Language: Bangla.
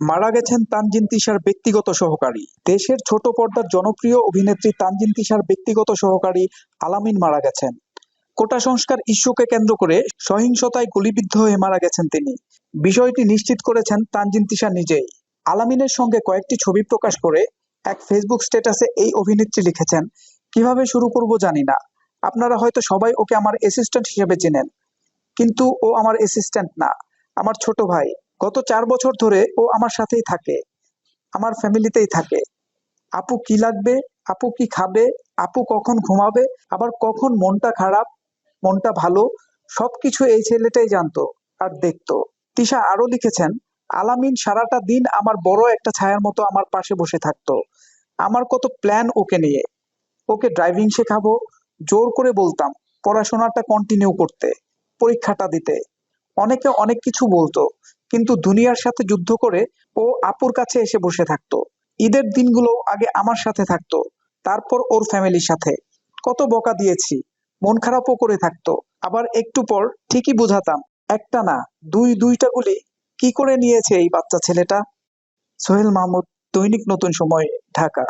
মারা গেছেন তানজিন তিশার ব্যক্তিগত সহকারী। দেশের ছোট পর্দার জনপ্রিয় অভিনেত্রী তানজিন তিশার ব্যক্তিগত সহকারী আলামিন মারা গেছেন। কোটা সংস্কার ইস্যুকে কেন্দ্র করে সহিংসতায় গুলিবিদ্ধ হয়ে মারা গেছেন তিনি। বিষয়টি নিশ্চিত করেছেন তানজিন তিশা নিজেই। আলামিনের সঙ্গে কয়েকটি ছবি প্রকাশ করে এক ফেসবুক স্ট্যাটাসে এই অভিনেত্রী লিখেছেন, কীভাবে শুরু করব জানি না। আপনারা হয়তো সবাই ওকে আমার অ্যাসিস্ট্যান্ট হিসেবে চেনেন। কিন্তু ও আমার অ্যাসিস্ট্যান্ট না। আমার ছোট ভাই। গত চার বছর ধরে ও আমার সাথেই থাকে, আমার ফ্যামিলিতেই থাকে। আপু কি লাগবে? আপু কি খাবে? আপু কখন ঘুমাবে? আবার কখন মনটা খারাপ, মনটা ভালো? সবকিছু এই ছেলেটাই জানতো আর দেখতো। তিশা আরও লিখেছেন, আলামিন সারাটা দিন আমার বড় একটা ছায়ার মতো আমার পাশে বসে থাকতো। আমার কত প্ল্যান ওকে নিয়ে। ওকে ড্রাইভিং শেখাবো, জোর করে বলতাম, পড়াশোনাটা কন্টিনিউ করতে, পরীক্ষাটা দিতে। অনেকে অনেক কিছু বলতো কিন্তু দুনিয়ার সাথে যুদ্ধ করে ও আপুর কাছে এসে বসে থাকতো। ঈদের দিনগুলো আগে আমার সাথে থাকতো, তারপর ওর ফ্যামিলির সাথে। কত বকা দিয়েছি, মন খারাপও করে থাকতো। আবার একটু পর ঠিকই বুঝাতাম, একটা না, দুই দুইটা গুলি কি করে নিয়েছে এই বাচ্চা ছেলেটা? সোহেল মাহমুদ, দৈনিক নতুন সময়, ঢাকা।